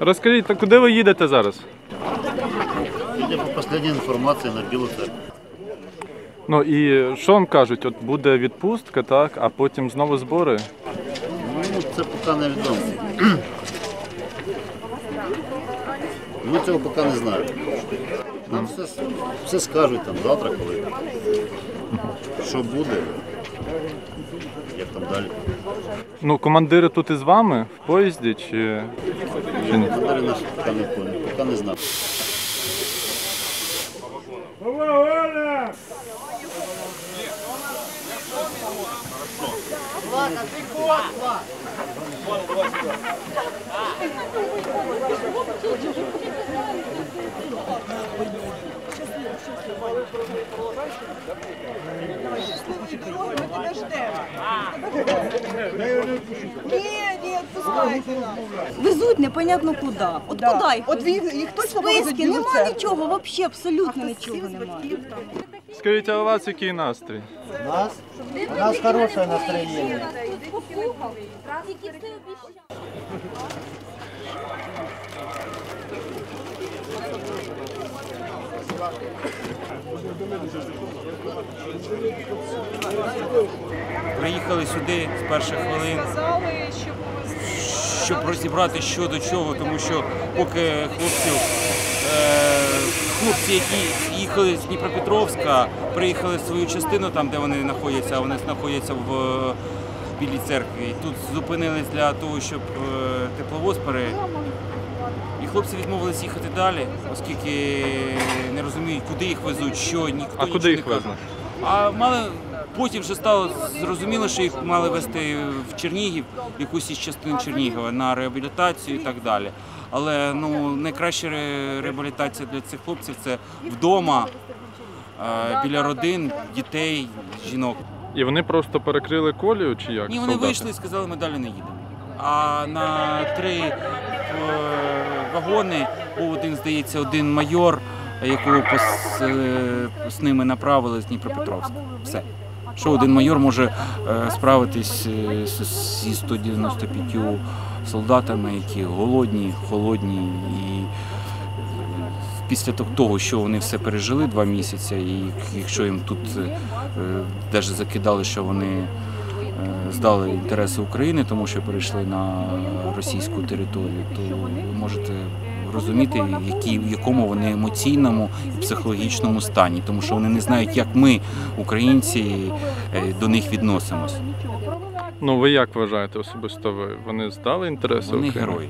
Розкажіть, та куди ви їдете зараз? Судя по останній інформації на Білу церкву. Ну і що вам кажуть? От буде відпустка, так, а потім знову збори. Ну, це поки не відомо. Ми цього поки не знаємо. Нам все, все скажуть там завтра, коли. Що буде, як там далі. Ну, командири тут із вами в поїзді чи, чи ні? Далі нас поки не поняли, поки не знаємо. Ні, ні, пускайте нас. Везуть непонятно куди. От Да. куди їх? От їх, повезуть Списки, нема нічого, взагалі абсолютно нічого немає. Скажіть, а у вас який настрій? У нас, у нас хорошее настроение. Приїхали сюди з перших хвилин, щоб розібрати що до чого, тому що поки хлопців, е, хлопці, які їхали з Дніпропетровська, приїхали в свою частину, там де вони знаходяться, вони знаходяться в е, Білій церкві. Тут зупинились для того, щоб е, тепловоз пере. І хлопці відмовились їхати далі, оскільки не розуміють, куди їх везуть, що ніхто А куди їх везли? А мали потім вже стало зрозуміло, що їх мали вести в Чернігів, в якусь із частин Чернігова на реабілітацію і так далі. Але ну найкраща ре- реабілітація для цих хлопців це вдома, е, біля родин, дітей, жінок. І вони просто перекрили колію чи як? Ні, вони солдати? вийшли і сказали, ми далі не їдемо. А на три е, вагони був один, здається, один майор, якого пос, е, з ними направили з Дніпропетровська. Все. Що один майор може е, справитись е, зі 195 солдатами, які голодні, холодні і після того- що вони все пережили два місяці, і якщо їм тут навіть закидали, що вони здали інтереси України, тому що перейшли на російську територію, то ви можете розуміти, які, в якому вони емоційному і психологічному стані, тому що вони не знають, як ми, українці, е, до них відносимось. Ну ви як вважаєте особисто ви? Вони здали інтереси Вони України? герої.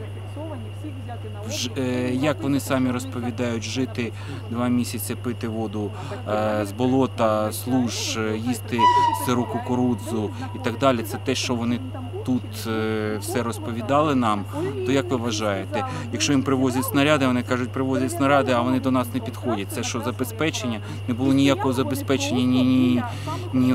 Е, Як вони самі розповідають, жити два місяці, пити воду е, з болота, служ, е, їсти сиру кукурудзу і так далі. Це те, що вони тут все розповідали нам. То як ви вважаєте, якщо їм привозять снаряди, вони кажуть, привозять снаряди, а вони до нас не підходять. Це що забезпечення? Не було ніякого забезпечення, ні, ні, ні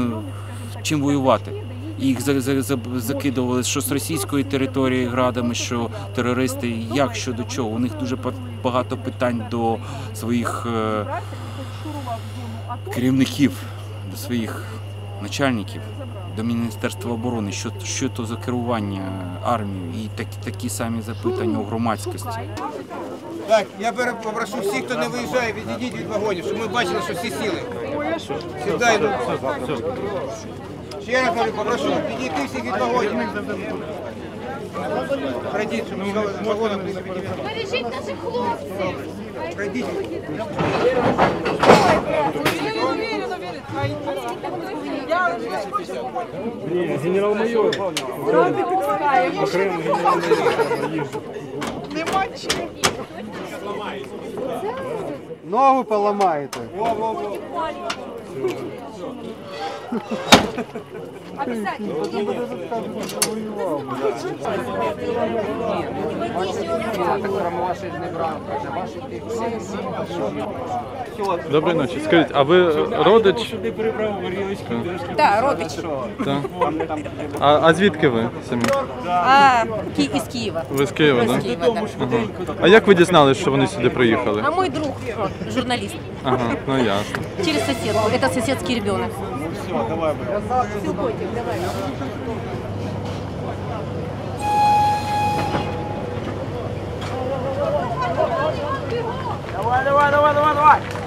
чим воювати. Їх за- за- за- закидували що з російської території градами, що терористи, як що до чого. У них дуже багато питань до своїх е, керівників, до своїх начальників, до Міністерства оборони, що, що то за керування армією, і такі, такі самі запитання у громадськості. Так, я попрошу всіх, хто не виїжджає, відійдіть від вагонів, щоб ми бачили, що всі сіли. Сідай. Ще раз говорю, попрошу відійти всіх від вагонів. Пройдіть, щоб ми з вагоном не підійшли. Бережіть наших хлопців! Пройдіть. Нема чим. Ногу поломаете. Доброї ночі. Скажіть, а ви родич? Так, родич. Так. А, а звідки ви самі? А Ки- із Києва. Ви з Києва, З так? Києва, так. Ага. А як ви дізналися, що вони сюди приїхали? А мой друг, журналист, Ага, ну ясно. через соседку. Это соседский ребенок. Все, давай, брат. Все, Котик, давай. Давай, давай, давай, давай, давай.